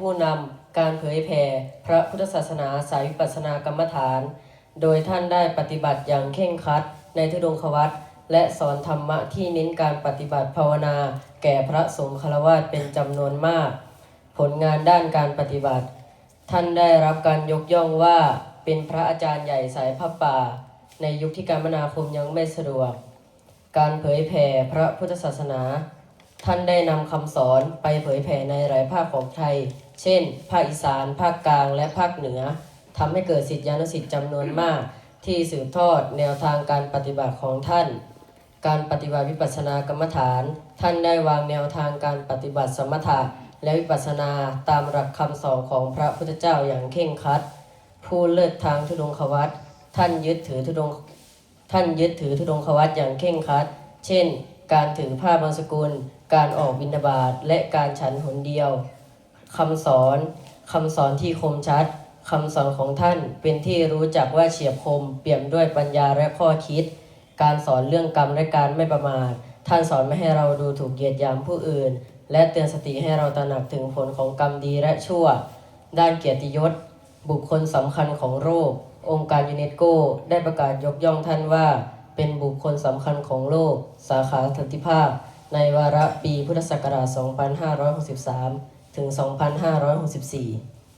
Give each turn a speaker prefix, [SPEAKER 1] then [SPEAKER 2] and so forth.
[SPEAKER 1] ผู้นำการเผยแผ่พระพุทธศาสนาสายวิปัสสนากรรมฐาน โดยท่านได้ปฏิบัติอย่างเข่งครัดในทุดงควัตและสอนธรรมะที่เน้นการปฏิบัติภาวนา แก่พระสงฆ์คารวาสเป็นจำนวนมาก ผลงานด้านการปฏิบัติ ท่านได้รับการยกย่องว่าเป็นพระอาจารย์ใหญ่สายพระป่า ในยุคที่การมนาคมยังไม่สะดวก การเผยแผ่พระพุทธศาสนา ท่านได้นำคำสอนไปเผยแผ่ในหลายภาคของไทย เช่น ภาคอีสาน ภาคกลาง และภาคเหนือทำให้เกิดสิทธิานุสิทธิ์จำนวนมาก ที่สืบทอดแนวทางการปฏิบัติของท่าน การปฏิบัติวิปัสสนากรรมฐาน ท่านได้วางแนวทางการปฏิบัติสมถะและวิปัสสนาตามหลักคำสอนของพระพุทธเจ้าอย่างเคร่งครัด ผู้เลิศทางทุดงควัตท่านยึดถือทุดงท่านยึดถือธุดงควัตอย่างเคร่งครัด เช่น การถือผ้าบางสกุล การออกบิณฑบาตและการฉันหนเดียวคำสอนคำสอนที่คมชัดคำสอนของท่านเป็นที่รู้จักว่าเฉียบคม เปี่ยมด้วยปัญญาและข้อคิด การสอนเรื่องกรรมและการไม่ประมาท ท่านสอนไม่ให้เราดูถูกเหยียดยามผู้อื่น และเตือนสติให้เราตระหนักถึงผลของกรรมดีและชั่ว ด้านเกียรติยศ บุคคลสำคัญของโลกองค์การยูเนสโก ได้ประกาศยกย่องท่านว่า เป็นบุคคลสำคัญของโลก สาขาสันติภาพ ในวาระปีพุทธศักราช 2563 ถึง 2564